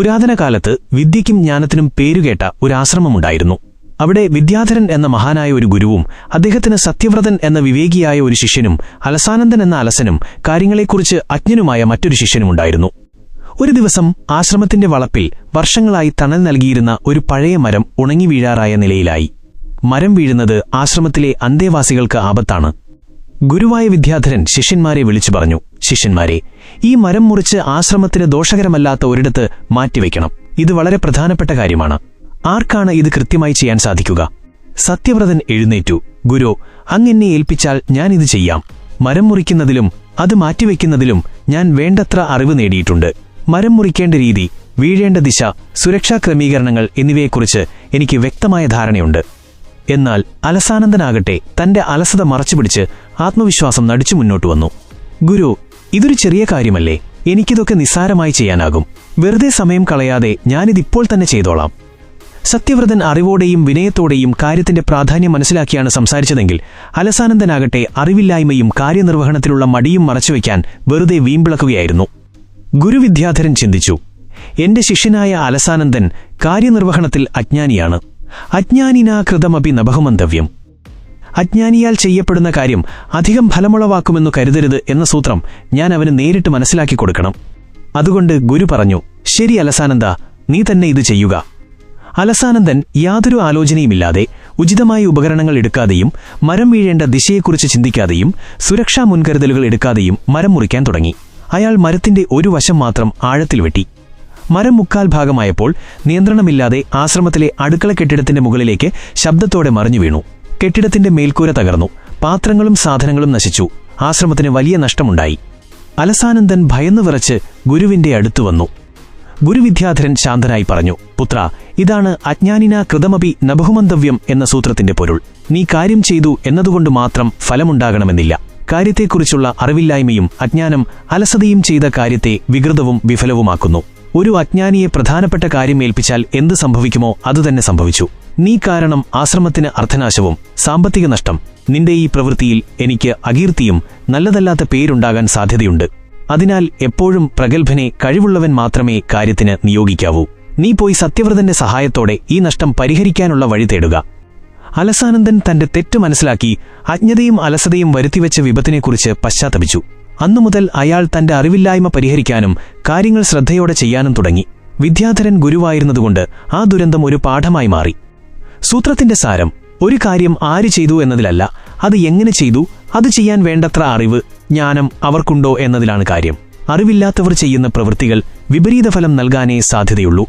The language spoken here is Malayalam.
പുരാതന കാലത്ത് വിദ്യയ്ക്കും ജ്ഞാനത്തിനും പേരുകേട്ട ഒരു ആശ്രമമുണ്ടായിരുന്നു അവിടെ വിദ്യാധരൻ എന്ന മഹാനായ ഒരു ഗുരുവും അദ്ദേഹത്തിന് സത്യവ്രതൻ എന്ന വിവേകിയായ ഒരു ശിഷ്യനും അലസാനന്ദൻ എന്ന അലസനും കാര്യങ്ങളെക്കുറിച്ച് അജ്ഞനുമായ മറ്റൊരു ശിഷ്യനുമുണ്ടായിരുന്നു. ഒരു ദിവസം ആശ്രമത്തിന്റെ വളപ്പിൽ വർഷങ്ങളായി തണൽ നൽകിയിരുന്ന ഒരു പഴയ മരം ഉണങ്ങി വീഴാറായ നിലയിലായി. മരം വീഴുന്നത് ആശ്രമത്തിലെ അന്തേവാസികൾക്ക് ആപത്താണ്. ഗുരുവായ വിദ്യാധരൻ ശിഷ്യന്മാരെ വിളിച്ചു പറഞ്ഞു ശിഷ്യന്മാരെ ഈ മരം മുറിച്ച് ആശ്രമത്തിന് ദോഷകരമല്ലാത്ത ഒരിടത്ത് മാറ്റിവെക്കണം. ഇത് വളരെ പ്രധാനപ്പെട്ട കാര്യമാണ്. ആർക്കാണ് ഇത് കൃത്യമായി ചെയ്യാൻ സാധിക്കുക? സത്യവ്രതൻ എഴുന്നേറ്റു ഗുരു അങ്ങെന്നെ ഏൽപ്പിച്ചാൽ ഞാൻ ഇത് ചെയ്യാം. മരം മുറിക്കുന്നതിലും അത് മാറ്റിവെക്കുന്നതിലും ഞാൻ വേണ്ടത്ര അറിവ് നേടിയിട്ടുണ്ട്. മരം മുറിക്കേണ്ട രീതി വീഴേണ്ട ദിശ സുരക്ഷാ ക്രമീകരണങ്ങൾ എന്നിവയെക്കുറിച്ച് എനിക്ക് വ്യക്തമായ ധാരണയുണ്ട്. എന്നാൽ അലസാനന്ദനാകട്ടെ തന്റെ അലസത മറച്ചുപിടിച്ച് ആത്മവിശ്വാസം നടിച്ചു മുന്നോട്ടു വന്നു. ഗുരു ഇതൊരു ചെറിയ കാര്യമല്ലേ? എനിക്കിതൊക്കെ നിസ്സാരമായി ചെയ്യാനാകും. വെറുതെ സമയം കളയാതെ ഞാനിതിപ്പോൾ തന്നെ ചെയ്തോളാം. സത്യവ്രതൻ അറിവോടെയും വിനയത്തോടെയും കാര്യത്തിന്റെ പ്രാധാന്യം മനസ്സിലാക്കിയാണ് സംസാരിച്ചതെങ്കിൽ അലസാനന്ദനാകട്ടെ അറിവില്ലായ്മയും കാര്യനിർവഹണത്തിലുള്ള മടിയും മറച്ചുവെക്കാൻ വെറുതെ വീമ്പിളക്കുകയായിരുന്നു. ഗുരുവിദ്യാധരൻ ചിന്തിച്ചു എന്റെ ശിഷ്യനായ അലസാനന്ദൻ കാര്യനിർവഹണത്തിൽ അജ്ഞാനിയാണ്. അജ്ഞാനിനാ കൃതമപി നബഹുമന്തവ്യം. അജ്ഞാനിയാൽ ചെയ്യപ്പെടുന്ന കാര്യം അധികം ഫലമുളവാക്കുമെന്നു കരുതരുത് എന്ന സൂത്രം ഞാൻ അവന് നേരിട്ട് മനസ്സിലാക്കി കൊടുക്കണം. അതുകൊണ്ട് ഗുരു പറഞ്ഞു ശരി അലസാനന്ദ നീ തന്നെ ഇത് ചെയ്യുക. അലസാനന്ദൻ യാതൊരു ആലോചനയുമില്ലാതെ ഉചിതമായ ഉപകരണങ്ങൾ എടുക്കാതെയും മരം വീഴേണ്ട ദിശയെക്കുറിച്ച് ചിന്തിക്കാതെയും സുരക്ഷാ മുൻകരുതലുകൾ എടുക്കാതെയും മരം മുറിക്കാൻ തുടങ്ങി. അയാൾ മരത്തിന്റെ ഒരു വശം മാത്രം ആഴത്തിൽ വെട്ടി. മരം മുക്കാൽ ഭാഗമായപ്പോൾ നിയന്ത്രണമില്ലാതെ ആശ്രമത്തിലെ അടുക്കള കെട്ടിടത്തിന്റെ മുകളിലേക്ക് ശബ്ദത്തോടെ മറിഞ്ഞു വീണു. കെട്ടിടത്തിന്റെ മേൽക്കൂര തകർന്നു. പാത്രങ്ങളും സാധനങ്ങളും നശിച്ചു. ആശ്രമത്തിന് വലിയ നഷ്ടമുണ്ടായി. അലസാനന്ദൻ ഭയന്നു വിറച്ച് ഗുരുവിന്റെ അടുത്തു വന്നു. ഗുരുവിദ്യാധരൻ ശാന്തനായി പറഞ്ഞു പുത്ര ഇതാണ് അജ്ഞാനിന കൃതമപി നബഹുമന്തവ്യം എന്ന സൂത്രത്തിന്റെ പൊരുൾ. നീ കാര്യം ചെയ്തു എന്നതുകൊണ്ട് മാത്രം ഫലമുണ്ടാകണമെന്നില്ല. കാര്യത്തെക്കുറിച്ചുള്ള അറിവില്ലായ്മയും അജ്ഞാനം അലസതയും ചെയ്ത കാര്യത്തെ വികൃതവും വിഫലവുമാക്കുന്നു. ഒരു അജ്ഞാനിയെ പ്രധാനപ്പെട്ട കാര്യം ഏൽപ്പിച്ചാൽ എന്ത് സംഭവിക്കുമോ അതുതന്നെ സംഭവിച്ചു. നീ കാരണം ആശ്രമത്തിന് അർത്ഥനാശവും സാമ്പത്തിക നഷ്ടം. നിന്റെ ഈ പ്രവൃത്തിയിൽ എനിക്ക് അകീർത്തിയും നല്ലതല്ലാത്ത പേരുണ്ടാകാൻ സാധ്യതയുണ്ട്. അതിനാൽ എപ്പോഴും പ്രഗത്ഭനെ കഴിവുള്ളവൻ മാത്രമേ കാര്യത്തിന് നിയോഗിക്കാവൂ. നീ പോയി സത്യവ്രതന്റെ സഹായത്തോടെ ഈ നഷ്ടം പരിഹരിക്കാനുള്ള വഴി തേടുക. അലസാനന്ദൻ തന്റെ തെറ്റ് മനസ്സിലാക്കി അജ്ഞതയും അലസതയും വരുത്തിവെച്ച വിപത്തിനെക്കുറിച്ച് പശ്ചാത്തപിച്ചു. അന്നുമുതൽ അയാൾ തന്റെ അറിവില്ലായ്മ പരിഹരിക്കാനും കാര്യങ്ങൾ ശ്രദ്ധയോടെ ചെയ്യാനും തുടങ്ങി. വിദ്യാധരൻ ഗുരുവായിരുന്നതുകൊണ്ട് ആ ദുരന്തം ഒരു പാഠമായി മാറി. സൂത്രത്തിന്റെ സാരം ഒരു കാര്യം ആര് ചെയ്തു എന്നതിലല്ല അത് എങ്ങനെ ചെയ്തു അത് ചെയ്യാൻ വേണ്ടത്ര അറിവ് ജ്ഞാനം അവർക്കുണ്ടോ എന്നതിലാണ് കാര്യം. അറിവില്ലാത്തവർ ചെയ്യുന്ന പ്രവൃത്തികൾ വിപരീത ഫലം നൽകാനേ സാധ്യതയുള്ളൂ.